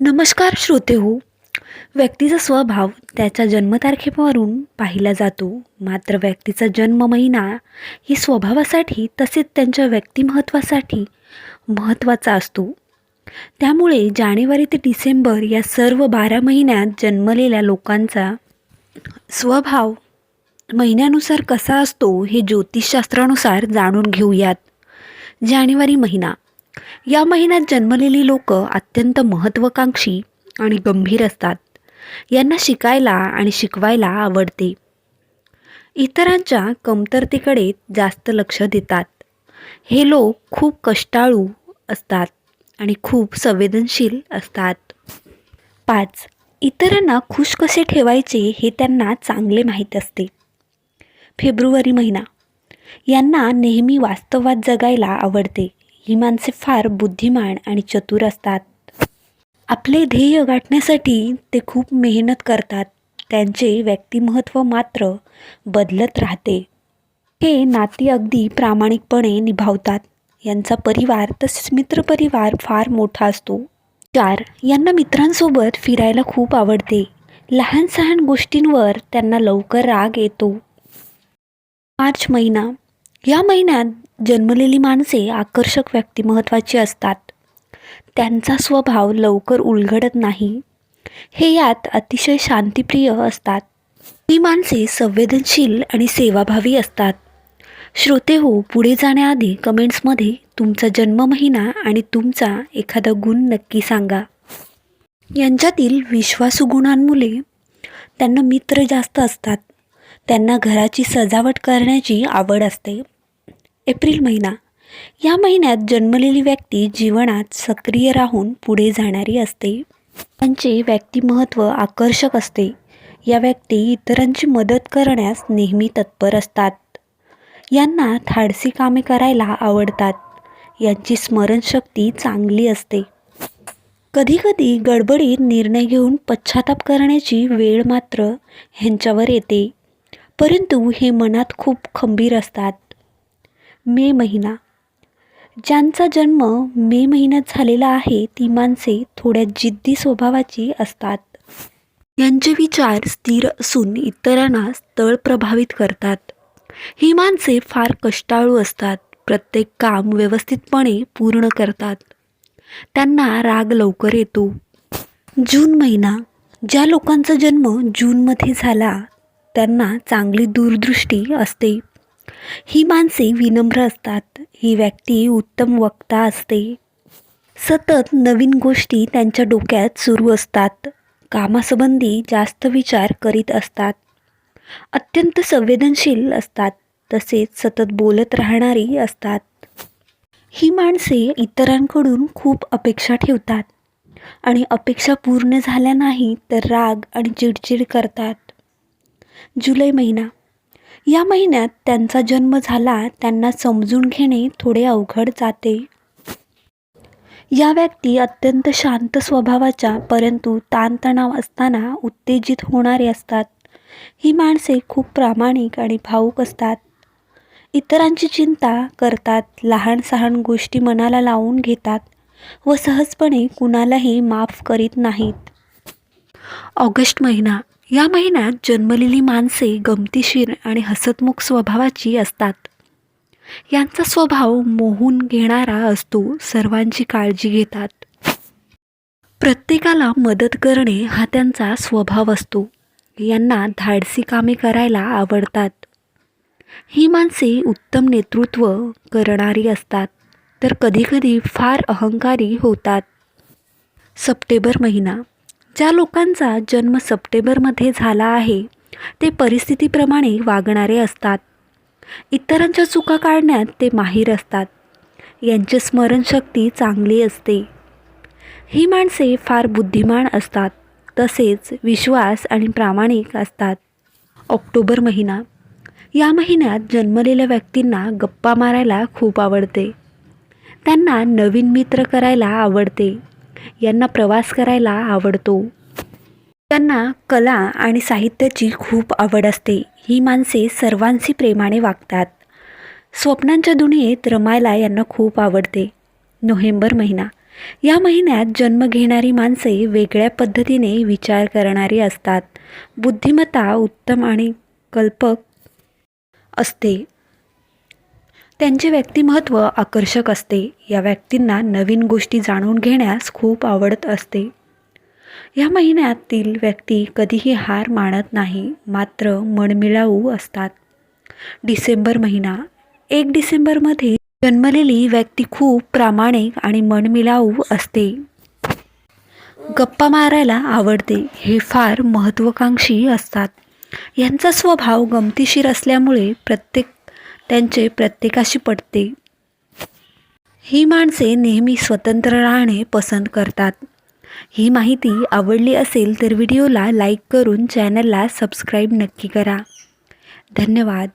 नमस्कार श्रोते हो. व्यक्तीचा स्वभाव त्याच्या जन्मतारखेवरून पाहिला जातो. मात्र व्यक्तीचा जन्म महिना ही स्वभावासाठी तसेच त्यांच्या व्यक्तिमत्वासाठी महत्त्वाचा असतो. त्यामुळे जानेवारी ते डिसेंबर या सर्व बारा महिन्यात जन्मलेल्या लोकांचा स्वभाव महिन्यानुसार कसा असतो हे ज्योतिषशास्त्रानुसार जाणून घेऊयात. जानेवारी महिना. या महिन्यात जन्मलेली लोक अत्यंत महत्त्वाकांक्षी आणि गंभीर असतात. यांना शिकायला आणि शिकवायला आवडते. इतरांच्या कमतरतेकडे जास्त लक्ष देतात. हे लोक खूप कष्टाळू असतात आणि खूप संवेदनशील असतात. पाच इतरांना खुश कसे ठेवायचे हे त्यांना चांगले माहीत असते. फेब्रुवारी महिना. यांना नेहमी वास्तवात जगायला आवडते. ही माणसे फार बुद्धिमान आणि चतुर असतात. आपले ध्येय गाठण्यासाठी ते खूप मेहनत करतात. त्यांचे व्यक्तिमत्व मात्र बदलत राहते. हे नाती अगदी प्रामाणिकपणे निभावतात. यांचा परिवार तसेच मित्रपरिवार फार मोठा असतो. चार यांना मित्रांसोबत फिरायला खूप आवडते. लहान सहान गोष्टींवर त्यांना लवकर राग येतो. मार्च महिना. या महिन्यात जन्मलेली माणसे आकर्षक व्यक्तिमत्त्वाची असतात. त्यांचा स्वभाव लवकर उलगडत नाही. हे यात अतिशय शांतिप्रिय असतात. ही माणसे संवेदनशील आणि सेवाभावी असतात. श्रोते हो पुढे जाण्याआधी कमेंट्समध्ये तुमचा जन्म महिना आणि तुमचा एखादा गुण नक्की सांगा. यांच्यातील विश्वासू गुणांमुळे त्यांना मित्र जास्त असतात. त्यांना घराची सजावट करण्याची आवड असते. एप्रिल महिना. या महिन्यात जन्मलेली व्यक्ती जीवनात सक्रिय राहून पुढे जाणारी असते. त्यांचे व्यक्तिमहत्त्व आकर्षक असते. या व्यक्ती इतरांची मदत करण्यास नेहमी तत्पर असतात. यांना धाडसी कामे करायला आवडतात. यांची स्मरणशक्ती चांगली असते. कधीकधी गडबडीत निर्णय घेऊन पश्चाताप करण्याची वेळ मात्र ह्यांच्यावर येते. परंतु हे मनात खूप खंबीर असतात. मे महिना. ज्यांचा जन्म मे महिन्यात झालेला आहे ती माणसे थोड्या जिद्दी स्वभावाची असतात. यांचे विचार स्थिर असून इतरांना स्थळ प्रभावित करतात. ही माणसे फार कष्टाळू असतात प्रत्येक काम व्यवस्थितपणे पूर्ण करतात. त्यांना राग लवकर येतो. जून महिना. ज्या लोकांचा जन्म जूनमध्ये झाला त्यांना चांगली दूरदृष्टी असते. ही माणसे विनम्र असतात. ही व्यक्ती उत्तम वक्ता असते. सतत नवीन गोष्टी त्यांच्या डोक्यात सुरू असतात. कामासंबंधी जास्त विचार करीत असतात. अत्यंत संवेदनशील असतात. तसेच सतत बोलत राहणारी असतात. ही माणसे इतरांकडून खूप अपेक्षा ठेवतात. आणि अपेक्षा पूर्ण झाल्या नाही तर राग आणि चिडचिड करतात. जुलै महिना. या महिन्यात त्यांचा जन्म झाला त्यांना समजून घेणे थोडे अवघड जाते. या व्यक्ती अत्यंत शांत स्वभावाच्या परंतु ताणतणाव असताना उत्तेजित होणारे असतात. ही माणसे खूप प्रामाणिक आणि भाऊक असतात. इतरांची चिंता करतात लहान सहान गोष्टी मनाला लावून घेतात व सहजपणे कुणालाही माफ करीत नाहीत. ऑगस्ट महिना. या महिन्यात जन्मलेली माणसे गमतीशीर आणि हसतमुख स्वभावाची असतात. यांचा स्वभाव मोहून घेणारा असतो सर्वांची काळजी घेतात. प्रत्येकाला मदत करणे हा त्यांचा स्वभाव असतो. यांना धाडसी कामे करायला आवडतात. ही माणसे उत्तम नेतृत्व करणारी असतात तर कधीकधी फार अहंकारी होतात. सप्टेंबर महिना ज्या लोकांचा जन्म सप्टेंबरमध्ये झाला आहे ते परिस्थितीप्रमाणे वागणारे असतात. इतरांच्या चुका काढण्यात ते माहीर असतात. यांची स्मरणशक्ती चांगली असते. ही माणसे फार बुद्धिमान असतात तसेच विश्वास आणि प्रामाणिक असतात. ऑक्टोबर महिना. या महिन्यात जन्मलेल्या व्यक्तींना गप्पा मारायला खूप आवडते. त्यांना नवीन मित्र करायला आवडते. यांना प्रवास करायला आवडतो. त्यांना कला आणि साहित्याची खूप आवड असते. ही माणसे सर्वांशी प्रेमाने वागतात. स्वप्नांच्या दुनियेत रमायला यांना खूप आवडते. नोव्हेंबर महिना. या महिन्यात जन्म घेणारी माणसे वेगळ्या पद्धतीने विचार करणारी असतात. बुद्धिमत्ता उत्तम आणि कल्पक असते. त्यांचे व्यक्तिमत्व आकर्षक असते. या व्यक्तींना नवीन गोष्टी जाणून घेण्यास खूप आवडत असते. या महिन्यातील व्यक्ती कधीही हार मानत नाही मात्र मनमिळाऊ असतात. डिसेंबर महिना. एक डिसेंबरमध्ये जन्मलेली व्यक्ती खूप प्रामाणिक आणि मनमिळाऊ असते. गप्पा मारायला आवडते हे फार महत्त्वाकांक्षी असतात. यांचा स्वभाव गमतीशीर असल्यामुळे प्रत्येक त्यांचे प्रत्येकाशी पटते ही माणसे नेहमी स्वतंत्र राहणे पसंत करतात. ही माहिती आवडली असेल तर व्हिडिओला लाईक करून चॅनलला सबस्क्राईब नक्की करा. धन्यवाद.